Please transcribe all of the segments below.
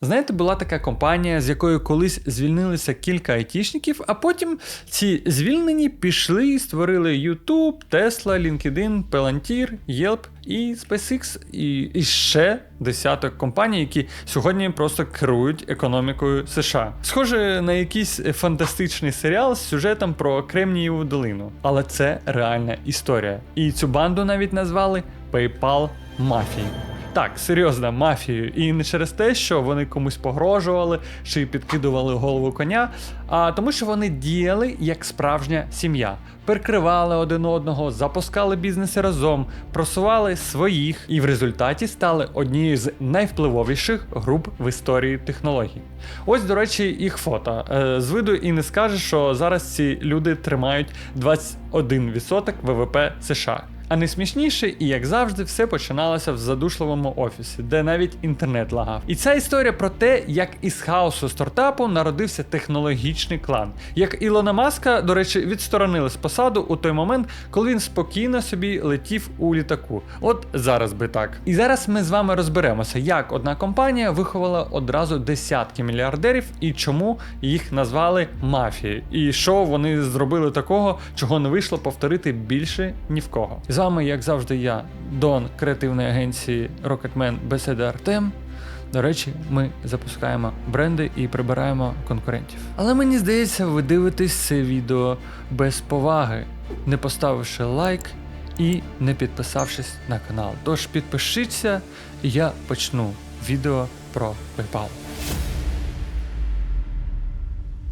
Знаєте, була така компанія, з якої колись звільнилися кілька айтішників, а потім ці звільнені пішли і створили YouTube, Tesla, LinkedIn, Palantir, Yelp і SpaceX, і, і ще десяток компаній, які сьогодні просто керують економікою США. Схоже на якийсь фантастичний серіал з сюжетом про Кремнієву долину. Але це реальна історія. І цю банду навіть назвали PayPal Мафією. Так, серйозно, мафією. І не через те, що вони комусь погрожували чи підкидували голову коня, а тому, що вони діяли як справжня сім'я. Перекривали один одного, запускали бізнеси разом, просували своїх і в результаті стали однією з найвпливовіших груп в історії технологій. Ось, до речі, їх фото. Е, З виду і не скажеш, що зараз ці люди тримають 21% ВВП США. А найсмішніше, і як завжди, все починалося в задушливому офісі, де навіть інтернет лагав. І ця історія про те, як із хаосу стартапу народився технологічний клан. Як Ілона Маска, до речі, відсторонили з посаду у той момент, коли він спокійно собі летів у літаку. От зараз би так. І зараз ми з вами розберемося, як одна компанія виховала одразу десятки мільярдерів і чому їх назвали мафією, і що вони зробили такого, чого не вийшло повторити більше ні в кого. Вами, як завжди, я, Дон креативної агенції Rocketman Беседа Артем. До речі, ми запускаємо бренди і прибираємо конкурентів. Але мені здається, ви дивитесь це відео без поваги, не поставивши лайк і не підписавшись на канал. Тож підпишіться, і я почну відео про PayPal.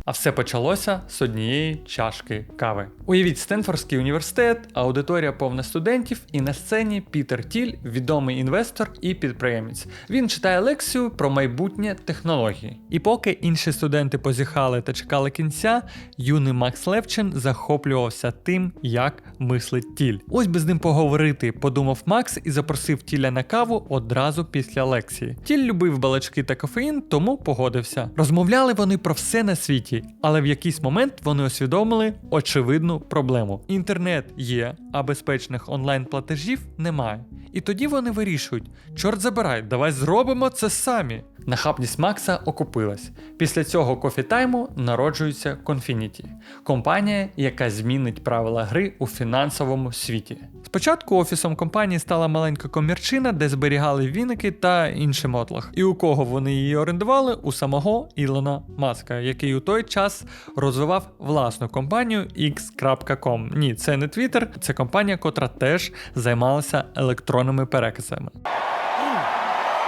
А все почалося з однієї чашки кави. Уявіть Стенфордський університет, аудиторія повна студентів, і на сцені Пітер Тіль, відомий інвестор і підприємець. Він читає лекцію про майбутнє технології. І поки інші студенти позіхали та чекали кінця, юний Макс Левчин захоплювався тим, як мислить тіль. Ось би з ним поговорити, подумав Макс і запросив тіля на каву одразу після лекції. Тіль любив балачки та кофеїн, тому погодився. Розмовляли вони про все на світі, але в якийсь момент вони усвідомили очевидну проблему: інтернет є, а безпечних онлайн-платежів немає. І тоді вони вирішують: чорт забирай, давай зробимо це самі. Нахабність Макса окупилась. Після цього кофітайму народжується Confinity – компанія, яка змінить правила гри у фінансовому світі. Спочатку офісом компанії стала маленька комірчина, де зберігали віники та інший мотлах. І у кого вони її орендували? У самого Ілона Маска, який у той час розвивав власну компанію X.com. Ні, це не Twitter, це компанія, котра теж займалася електронними переказами.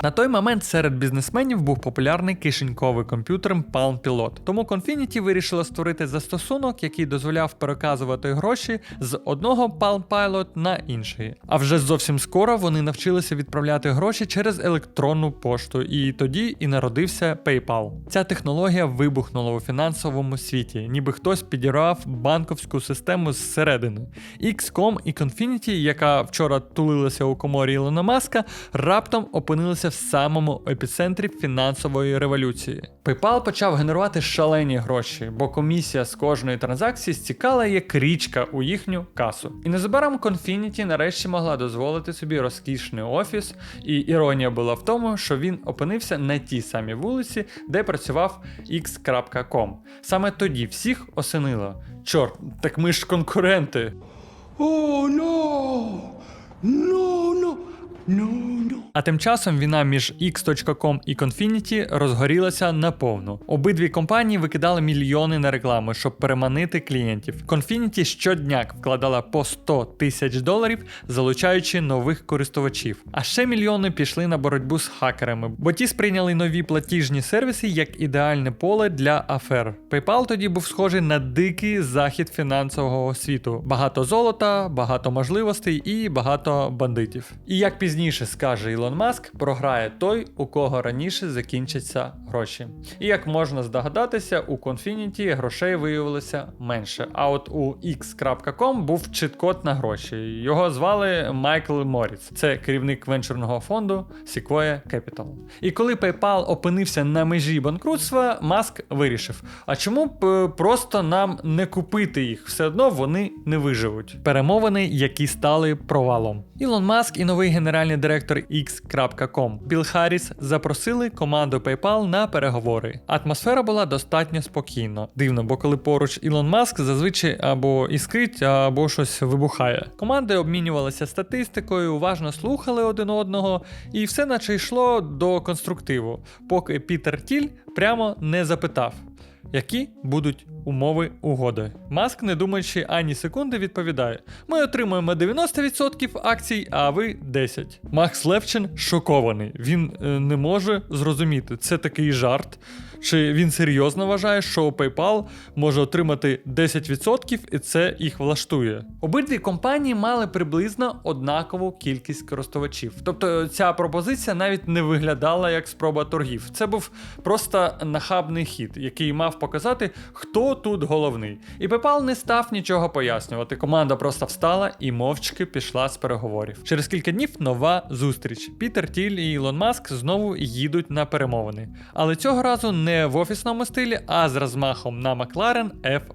На той момент серед бізнесменів був популярний кишеньковий комп'ютер Palm Pilot. Тому Confinity вирішила створити застосунок, який дозволяв переказувати гроші з одного Palm Pilot на інший. А вже зовсім скоро вони навчилися відправляти гроші через електронну пошту, і тоді і народився PayPal. Ця технологія вибухнула у фінансовому світі, ніби хтось підірвав банковську систему зсередини. XCOM і Confinity, яка вчора тулилася у коморі Ілона Маска, раптом опинилися в самому епіцентрі фінансової революції. PayPal почав генерувати шалені гроші, бо комісія з кожної транзакції стікала як річка у їхню касу. І незабаром Confinity нарешті могла дозволити собі розкішний офіс, і іронія була в тому, що він опинився на тій самій вулиці, де працював X.com. Саме тоді всіх осенило. Чорт, так ми ж конкуренти. Oh! No, no, no, no. А тим часом війна між X.com і Confinity розгорілася наповну. Обидві компанії викидали мільйони на рекламу, щоб переманити клієнтів. Confinity щодня вкладала по 100 тисяч доларів, залучаючи нових користувачів. А ще мільйони пішли на боротьбу з хакерами, бо ті сприйняли нові платіжні сервіси як ідеальне поле для афер. PayPal тоді був схожий на дикий захід фінансового світу: багато золота, багато можливостей і багато бандитів. І як пізніше скаже Ілон Маск, програє той, у кого раніше закінчаться гроші. І як можна здогадатися, у Confinity грошей виявилося менше. А от у X.com був чіткод на гроші. Його звали Майкл Моріц. Це керівник венчурного фонду Sequoia Capital. І коли PayPal опинився на межі банкрутства, Маск вирішив: а чому б е, просто нам не купити їх? Все одно вони не виживуть. Перемовини, які стали провалом. Ілон Маск і новий генеральний директор X.com Білл Харріс запросили команду PayPal на переговори. Атмосфера була достатньо спокійна. Дивно, бо коли поруч Ілон Маск зазвичай або іскрить, або щось вибухає. Команди обмінювалися статистикою, уважно слухали один одного, і все наче йшло до конструктиву, поки Пітер Тіль прямо не запитав. Які будуть умови угоди? Маск, не думаючи ані секунди, відповідає: Ми отримуємо 90% акцій, а ви 10%. Макс Левчин шокований. Він е, не може зрозуміти, це такий жарт. Чи він серйозно вважає, що PayPal може отримати 10% і це їх влаштує? Обидві компанії мали приблизно однакову кількість користувачів. Тобто ця пропозиція навіть не виглядала як спроба торгів. Це був просто нахабний хід, який мав показати, хто тут головний. І PayPal не став нічого пояснювати. Команда просто встала і мовчки пішла з переговорів. Через кілька днів нова зустріч. Пітер Тіль і Ілон Маск знову їдуть на перемовини. Але цього разу не в офісному стилі, а з розмахом на McLaren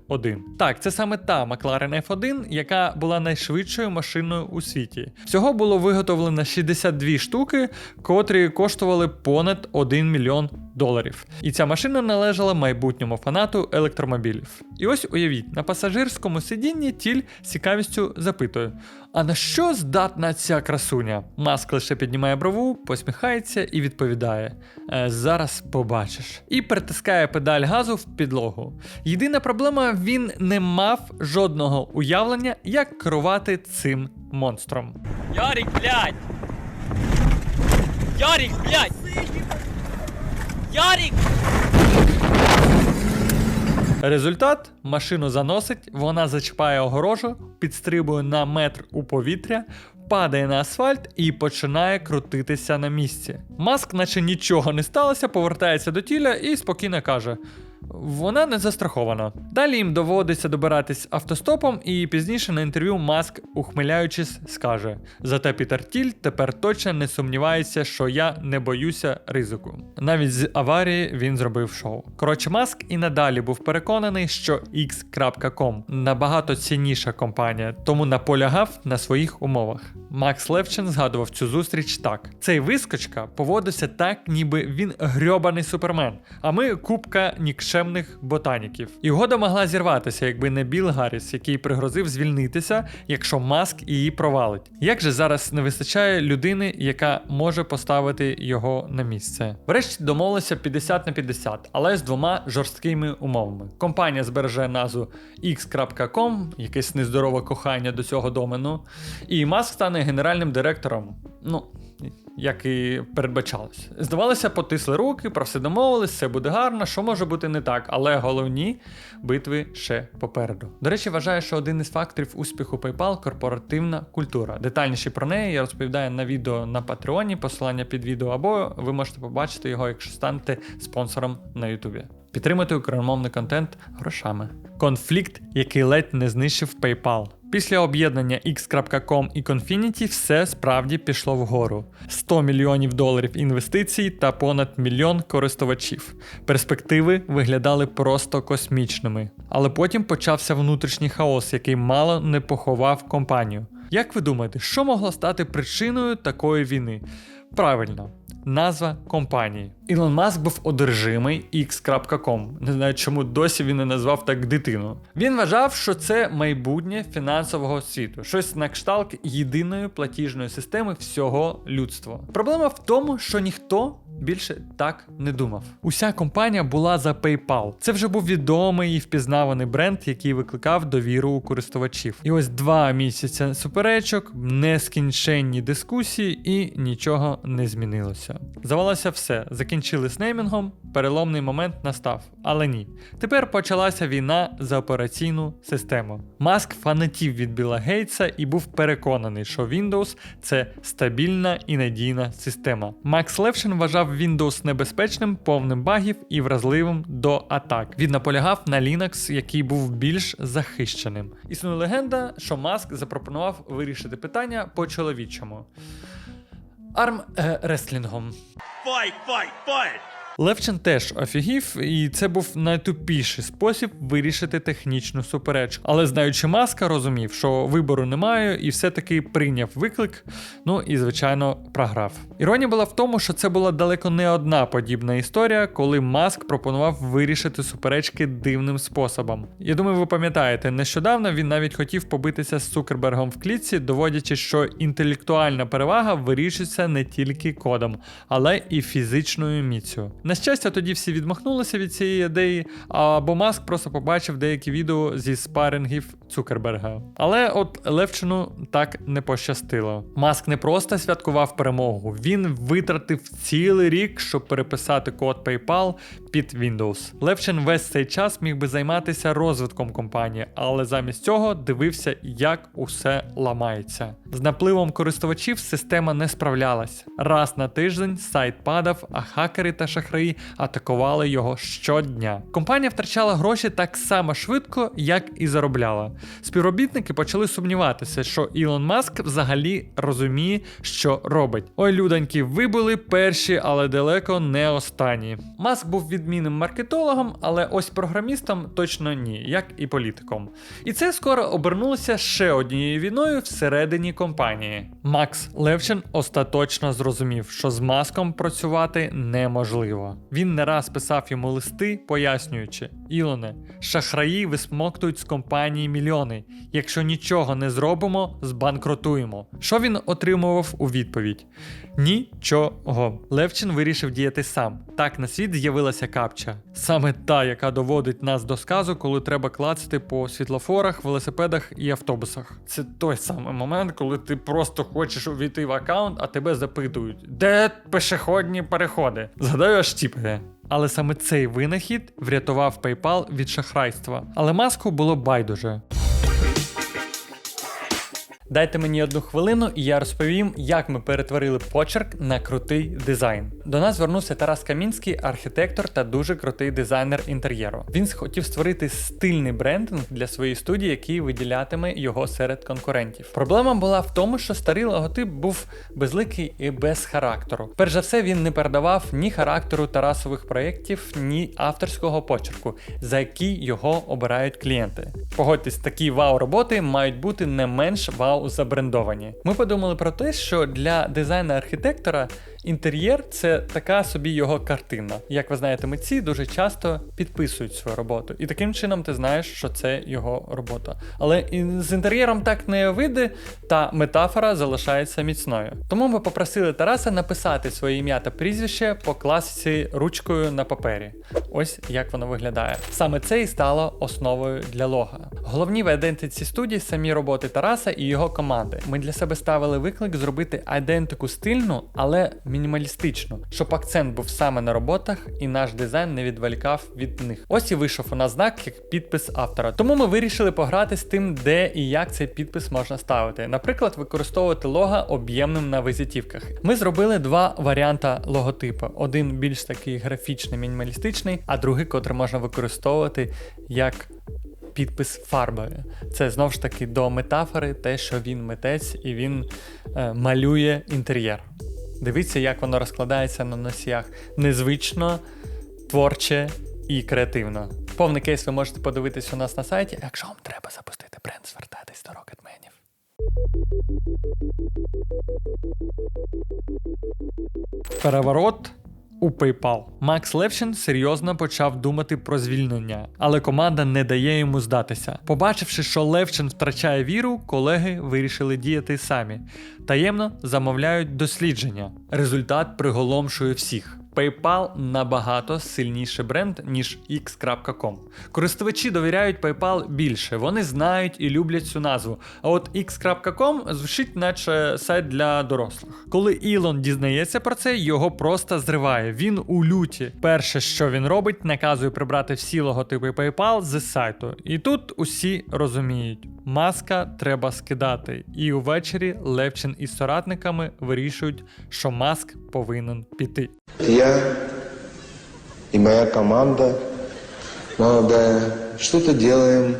F1. Так, це саме та McLaren F1, яка була найшвидшою машиною у світі. Всього було виготовлено 62 штуки, котрі коштували понад 1 мільйон доларів. І ця машина належала майбутньому фанату електромобілів. І ось уявіть, на пасажирському сидінні тіль цікавістю запитує: А на що здатна ця красуня? Маск лише піднімає брову, посміхається і відповідає: «Е, Зараз побачиш. І притискає педаль газу в підлогу. Єдина проблема, він не мав жодного уявлення, як керувати цим монстром. Ярик, блядь! Ярик, блядь! Ярик! Результат машину заносить, вона зачіпає огорожу, підстрибує на метр у повітря, падає на асфальт і починає крутитися на місці. Маск, наче нічого не сталося, повертається до тіля і спокійно каже. Вона не застрахована. Далі їм доводиться добиратись автостопом, і пізніше на інтерв'ю Маск, ухмиляючись, скаже: Зате Пітер Тіль тепер точно не сумнівається, що я не боюся ризику. Навіть з аварії він зробив шоу. Коротше, Маск і надалі був переконаний, що X.com набагато цінніша компанія, тому наполягав на своїх умовах. Макс Левчин згадував цю зустріч так: цей вискочка поводився так, ніби він грьобаний супермен, а ми купка нікчемних ботаніків. Угода могла зірватися, якби не Біл Гарріс, який пригрозив звільнитися, якщо Маск її провалить. Як же зараз не вистачає людини, яка може поставити його на місце? Врешті домовилися 50 на 50, але з двома жорсткими умовами. Компанія збереже назву X.com, якесь нездорове кохання до цього домену, і Маск стане генеральним директором. Ну, як і передбачалось. Здавалося, потисли руки, про все домовились, все буде гарно, що може бути не так, але головні битви ще попереду. До речі, вважаю, що один із факторів успіху PayPal корпоративна культура. Детальніше про неї я розповідаю на відео на Патреоні, посилання під відео, або ви можете побачити його, якщо станете спонсором на Ютубі. Підтримати україномовний контент грошами. Конфлікт, який ледь не знищив PayPal. Після об'єднання X.com і Confinity все справді пішло вгору: 100 мільйонів доларів інвестицій та понад мільйон користувачів. Перспективи виглядали просто космічними. Але потім почався внутрішній хаос, який мало не поховав компанію. Як ви думаєте, що могло стати причиною такої війни? Правильно, назва компанії. Ілон Маск був одержимий X.com. Не знаю, чому досі він не назвав так дитину. Він вважав, що це майбутнє фінансового світу, щось на кшталт єдиної платіжної системи всього людства. Проблема в тому, що ніхто більше так не думав. Уся компанія була за PayPal. Це вже був відомий і впізнаваний бренд, який викликав довіру у користувачів. І ось два місяці суперечок, нескінченні дискусії, і нічого не змінилося. Завалося все. Закінчили з неймінгом, переломний момент настав. Але ні. Тепер почалася війна за операційну систему. Маск фанатів від Біла Гейтса і був переконаний, що Windows це стабільна і надійна система. Макс Левшин вважав Windows небезпечним, повним багів і вразливим до атак. Він наполягав на Linux, який був більш захищеним. Існує легенда, що Маск запропонував вирішити питання по-чоловічому. Арм е. Fight, fight, fight! Левчин теж офігів, і це був найтупіший спосіб вирішити технічну суперечку. Але знаючи маска, розумів, що вибору немає, і все-таки прийняв виклик. Ну і звичайно програв. Іронія була в тому, що це була далеко не одна подібна історія, коли Маск пропонував вирішити суперечки дивним способом. Я думаю, ви пам'ятаєте, нещодавно він навіть хотів побитися з Цукербергом в клітці, доводячи, що інтелектуальна перевага вирішується не тільки кодом, але і фізичною міцю. На щастя, тоді всі відмахнулися від цієї ідеї, або Маск просто побачив деякі відео зі спарингів Цукерберга. Але от Левчину так не пощастило. Маск не просто святкував перемогу, він витратив цілий рік, щоб переписати код PayPal під Windows. Левчин весь цей час міг би займатися розвитком компанії, але замість цього дивився, як усе ламається. З напливом користувачів система не справлялась. Раз на тиждень сайт падав, а хакери та шахраї атакували його щодня. Компанія втрачала гроші так само швидко, як і заробляла. Співробітники почали сумніватися, що Ілон Маск взагалі розуміє, що робить. Ой, людоньки, ви були перші, але далеко не останні. Маск був відмінним маркетологом, але ось програмістом точно ні, як і політиком. І це скоро обернулося ще однією війною всередині компанії. Макс Левчин остаточно зрозумів, що з маском працювати неможливо. Він не раз писав йому листи, пояснюючи: Ілоне, шахраї висмоктують з компанії мільйони. Якщо нічого не зробимо, збанкрутуємо. Що він отримував у відповідь? Нічого. Левчин вирішив діяти сам. Так на світ з'явилася капча. Саме та, яка доводить нас до сказу, коли треба клацати по світлофорах, велосипедах і автобусах. Це той самий момент, коли ти просто хочеш увійти в аккаунт, а тебе запитують, де пешеходні переходи. Згадаю, аж тіпає. Але саме цей винахід врятував PayPal від шахрайства. Але маску було байдуже. Дайте мені одну хвилину, і я розповім, як ми перетворили почерк на крутий дизайн. До нас звернувся Тарас Камінський, архітектор та дуже крутий дизайнер інтер'єру. Він хотів створити стильний брендинг для своєї студії, який виділятиме його серед конкурентів. Проблема була в тому, що старий логотип був безликий і без характеру. Перш за все, він не передавав ні характеру Тарасових проєктів, ні авторського почерку, за який його обирають клієнти. Погодьтесь, такі вау-роботи мають бути не менш вау забрендовані. Ми подумали про те, що для дизайна архітектора інтер'єр це така собі його картина. Як ви знаєте, митці дуже часто підписують свою роботу, і таким чином ти знаєш, що це його робота. Але з інтер'єром так не вийде, та метафора залишається міцною. Тому ми попросили Тараса написати своє ім'я та прізвище по класиці ручкою на папері. Ось як воно виглядає. Саме це і стало основою для лога. Головні в Identity студії самі роботи Тараса і його команди. Ми для себе ставили виклик зробити айдентику стильну, але мінімалістичну, щоб акцент був саме на роботах і наш дизайн не відволікав від них. Ось і вийшов у нас знак як підпис автора. Тому ми вирішили пограти з тим, де і як цей підпис можна ставити. Наприклад, використовувати лога об'ємним на визитівках. Ми зробили два варіанти логотипу: один більш такий графічний, мінімалістичний, а другий, котрий можна використовувати як підпис фарбою. Це знову ж таки до метафори, те, що він митець і він е, малює інтер'єр. Дивіться, як воно розкладається на носіях. Незвично, творче і креативно. Повний кейс ви можете подивитись у нас на сайті. Якщо вам треба запустити бренд, звертайтесь до рокетменів. Переворот у PayPal. Макс Левчин серйозно почав думати про звільнення, але команда не дає йому здатися. Побачивши, що Левчин втрачає віру, колеги вирішили діяти самі. Таємно замовляють дослідження. Результат приголомшує всіх. PayPal набагато сильніший бренд, ніж X.com. Користувачі довіряють PayPal більше, вони знають і люблять цю назву. А от X.com звучить, наче сайт для дорослих. Коли Ілон дізнається про це, його просто зриває. Він у люті. Перше, що він робить, наказує прибрати всі логотипи PayPal з сайту. І тут усі розуміють. Маска треба скидати. І увечері Левчин із соратниками вирішують, що маск повинен піти. Я и моя команда молодая что-то делаем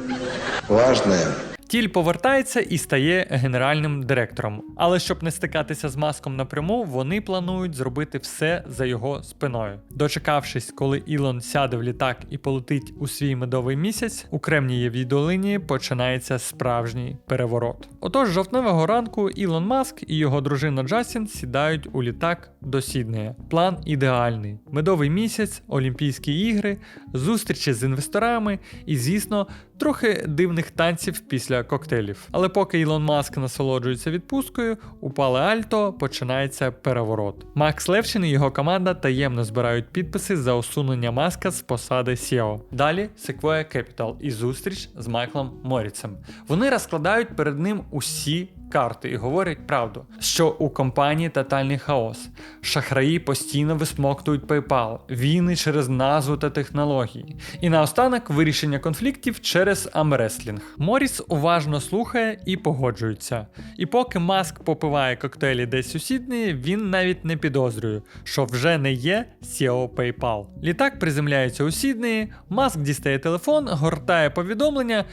важное. Тіль повертається і стає генеральним директором. Але щоб не стикатися з маском напряму, вони планують зробити все за його спиною. Дочекавшись, коли Ілон сяде в літак і полетить у свій медовий місяць, у Кремнієвій долині починається справжній переворот. Отож, жовтневого ранку Ілон Маск і його дружина Джастін сідають у літак до Сіднея. План ідеальний: медовий місяць, Олімпійські ігри, зустрічі з інвесторами і, звісно, трохи дивних танців після коктейлів. Але поки Ілон Маск насолоджується відпусткою, у Пале Альто починається переворот. Макс Левчин і його команда таємно збирають підписи за усунення маска з посади SEO. Далі Sequoia Capital і зустріч з Майклом Моріцем. Вони розкладають перед ним усі карти і говорять правду, що у компанії тотальний хаос. Шахраї постійно висмоктують PayPal, війни через назву та технології. І наостанок вирішення конфліктів через амреслінг. Моріс уважно слухає і погоджується. І поки Маск попиває коктейлі десь у Сіднеї, він навіть не підозрює, що вже не є SEO PayPal. Літак приземляється у Сіднеї, Маск дістає телефон, гортає повідомлення.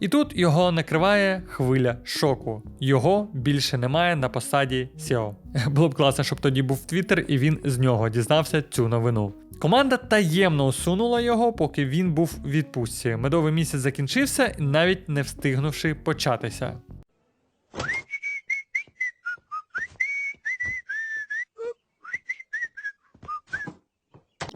І тут його накриває хвиля шоку. Його більше немає на посаді SEO. Було б класно, щоб тоді був Твіттер, і він з нього дізнався цю новину. Команда таємно усунула його, поки він був у відпустці. Медовий місяць закінчився, навіть не встигнувши початися.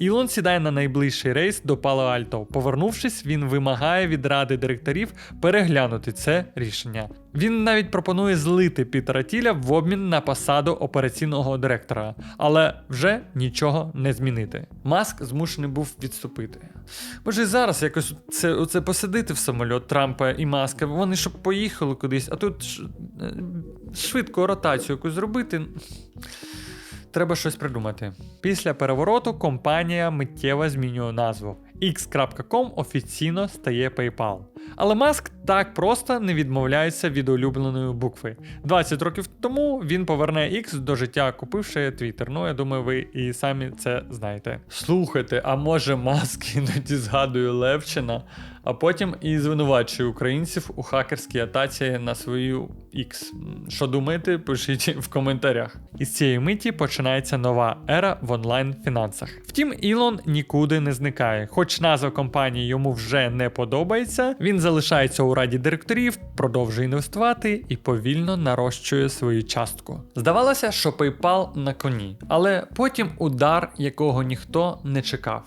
Ілон сідає на найближчий рейс до Пало-Альто. Повернувшись, він вимагає від ради директорів переглянути це рішення. Він навіть пропонує злити Пітера Тіля в обмін на посаду операційного директора, але вже нічого не змінити. Маск змушений був відступити. Може, і зараз якось це, оце посадити в самольот Трампа і Маска. Вони щоб поїхали кудись, а тут е, швидко ротацію якусь зробити. Треба щось придумати. Після перевороту компанія миттєво змінює назву. X.com офіційно стає PayPal. Але Маск так просто не відмовляється від улюбленої букви. 20 років тому він поверне X до життя, купивши Twitter. Ну, я думаю, ви і самі це знаєте. Слухайте, а може Маск іноді згадує Левчина, а потім і звинувачує українців у хакерській атаці на свою X. Що думаєте, пишіть в коментарях. Із цієї миті починається нова ера в онлайн-фінансах. Втім, Ілон нікуди не зникає. Хоч назва компанії йому вже не подобається, він залишається у раді директорів, продовжує інвестувати і повільно нарощує свою частку. Здавалося, що PayPal на коні, але потім удар, якого ніхто не чекав.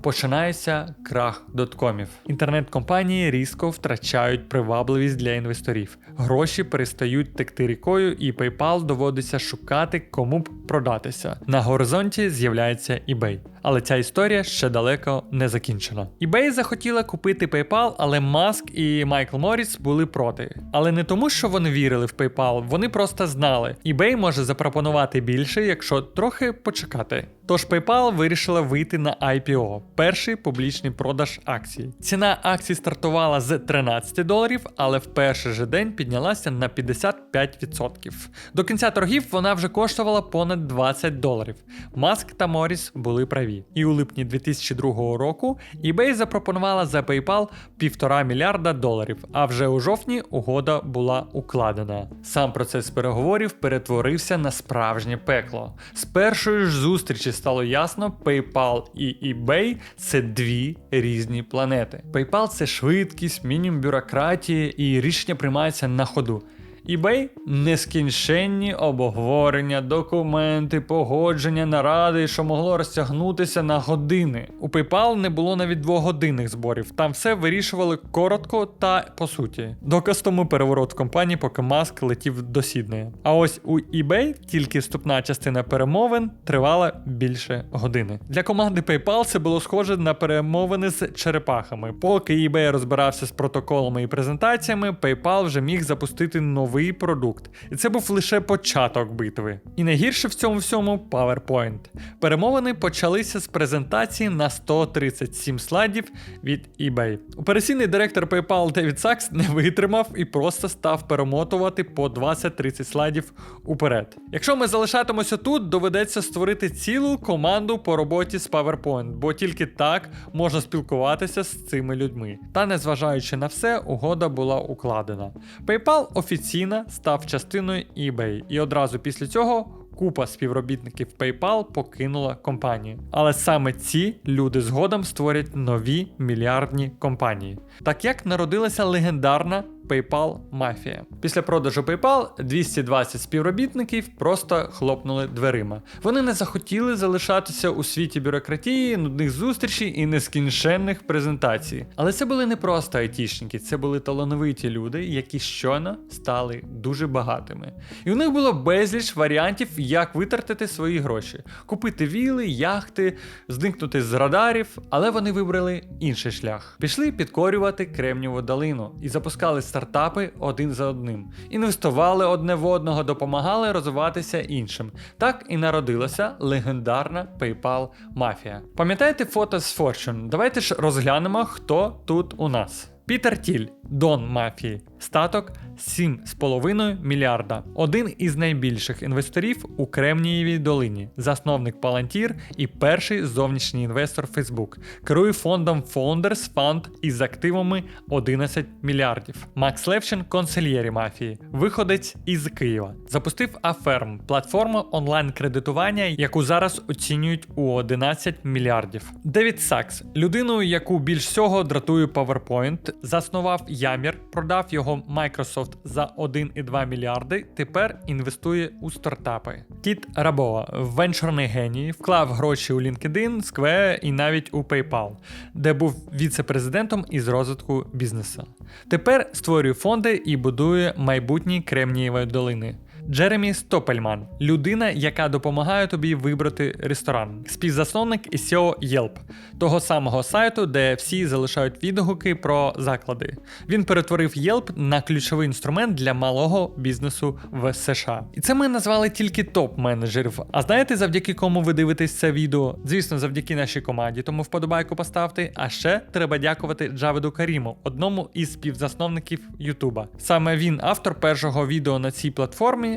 Починається крах доткомів. Інтернет-компанії різко втрачають привабливість для інвесторів. Гроші перестають текти рікою, і PayPal доводиться шукати, кому б продатися. На горизонті з'являється eBay. Але ця історія ще далеко не закінчена. eBay захотіла купити PayPal, але Маск і Майкл Моріс були проти. Але не тому, що вони вірили в PayPal, вони просто знали. eBay може запропонувати більше, якщо трохи почекати. Тож PayPal вирішила вийти на IPO перший публічний продаж акцій. Ціна акцій стартувала з 13 доларів, але в перший же день піднялася на 55%. До кінця торгів вона вже коштувала понад 20 доларів. Маск та Моріс були праві. І у липні 2002 року eBay запропонувала за PayPal півтора мільярда доларів. А вже у жовтні угода була укладена. Сам процес переговорів перетворився на справжнє пекло. З першої ж зустрічі стало ясно, PayPal і eBay це дві різні планети. PayPal це швидкість, мінімум бюрократії і рішення приймаються на ходу. eBay нескінченні обговорення, документи, погодження, наради, що могло розтягнутися на години. У PayPal не було навіть двогодинних зборів. Там все вирішували коротко та по суті. Доказ тому переворот в компанії, поки Маск летів до Сіднея. А ось у eBay тільки вступна частина перемовин тривала більше години. Для команди PayPal це було схоже на перемовини з черепахами. Поки eBay розбирався з протоколами і презентаціями, PayPal вже міг запустити новий новий продукт. І це був лише початок битви. І найгірше в цьому всьому PowerPoint. Перемовини почалися з презентації на 137 слайдів від eBay. Операційний директор PayPal Девід Сакс не витримав і просто став перемотувати по 20-30 слайдів уперед. Якщо ми залишатимося тут, доведеться створити цілу команду по роботі з PowerPoint, бо тільки так можна спілкуватися з цими людьми. Та незважаючи на все, угода була укладена. PayPal офіційно став частиною eBay, і одразу після цього. Купа співробітників PayPal покинула компанію. Але саме ці люди згодом створять нові мільярдні компанії. Так як народилася легендарна PayPal мафія. Після продажу PayPal 220 співробітників просто хлопнули дверима. Вони не захотіли залишатися у світі бюрократії, нудних зустрічей і нескінченних презентацій. Але це були не просто айтішники, це були талановиті люди, які щойно стали дуже багатими. І у них було безліч варіантів, як витратити свої гроші: купити віли, яхти, зникнути з радарів, але вони вибрали інший шлях. Пішли підкорювати Кремніву долину і запускали стартапи один за одним. Інвестували одне в одного, допомагали розвиватися іншим. Так і народилася легендарна PayPal мафія. Пам'ятаєте фото з Fortune? Давайте ж розглянемо, хто тут у нас. Пітер Тіль, Дон мафії, статок 7,5 мільярда. Один із найбільших інвесторів у Кремнієвій долині, засновник Palantir і перший зовнішній інвестор Facebook. Керує фондом Founders Fund із активами 11 мільярдів. Макс Левчин консельєрі мафії, виходець із Києва. Запустив Аферм, платформу онлайн-кредитування, яку зараз оцінюють у 11 мільярдів. Девід Сакс, людину, яку більш всього дратує PowerPoint, заснував Ямір, продав його Microsoft за 1,2 мільярди. Тепер інвестує у стартапи. Кіт Рабова, венчурний геній, вклав гроші у LinkedIn, Square і навіть у PayPal, де був віце-президентом із розвитку бізнесу. Тепер створює фонди і будує майбутні Кремнієвої долини. Джеремі Стопельман людина, яка допомагає тобі вибрати ресторан, співзасновник і SEO Yelp, того самого сайту, де всі залишають відгуки про заклади. Він перетворив Yelp на ключовий інструмент для малого бізнесу в США. І це ми назвали тільки топ-менеджерів. А знаєте, завдяки кому ви дивитесь це відео? Звісно, завдяки нашій команді, тому вподобайку поставте. А ще треба дякувати Джаведу Каріму, одному із співзасновників Ютуба. Саме він автор першого відео на цій платформі.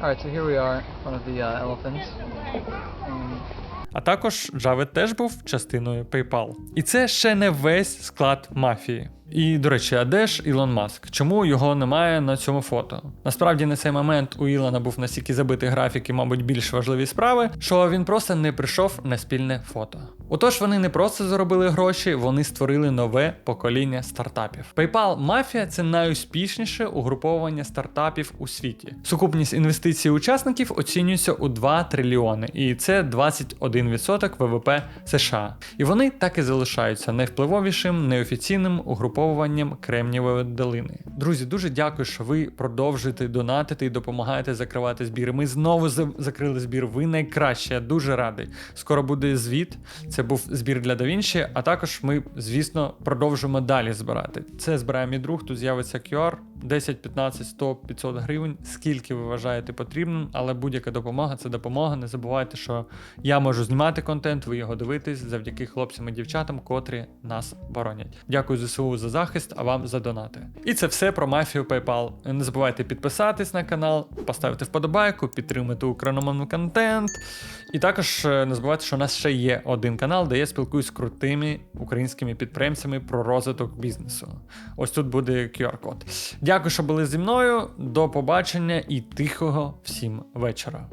Alright, so here we are, one of the uh, elephants. А також Джавед теж був частиною PayPal. І це ще не весь склад мафії. І, до речі, а де ж Ілон Маск? Чому його немає на цьому фото? Насправді на цей момент у Ілона був настільки забитий графік і, мабуть, більш важливі справи, що він просто не прийшов на спільне фото. Отож, вони не просто заробили гроші, вони створили нове покоління стартапів. PayPal Mafia це найуспішніше угруповування стартапів у світі. Сукупність інвестицій учасників оцінюється у 2 трильйони, і це 21% ВВП США. І вони так і залишаються найвпливовішим неофіційним угруповуванням Кремнієвої долини. Друзі, дуже дякую, що ви продовжуєте донатити і допомагаєте закривати збір. Ми знову за- закрили збір. Ви найкраще. Я дуже радий. Скоро буде звіт. Це був збір для Давінші. а також ми, звісно, продовжимо далі збирати. Це збирає мій друг, тут з'явиться QR. 10, 15, 100, 500 гривень, скільки ви вважаєте потрібним, але будь-яка допомога це допомога. Не забувайте, що я можу знімати контент, ви його дивитесь завдяки хлопцям і дівчатам, котрі нас боронять. Дякую ЗСУ за захист, а вам за донати. І це все про мафію PayPal. Не забувайте підписатись на канал, поставити вподобайку, підтримати україномовний контент. І також е, не забувайте, що у нас ще є один канал, де я спілкуюсь з крутими українськими підприємцями про розвиток бізнесу. Ось тут буде QR-код. Дякую, що були зі мною. До побачення і тихого всім вечора.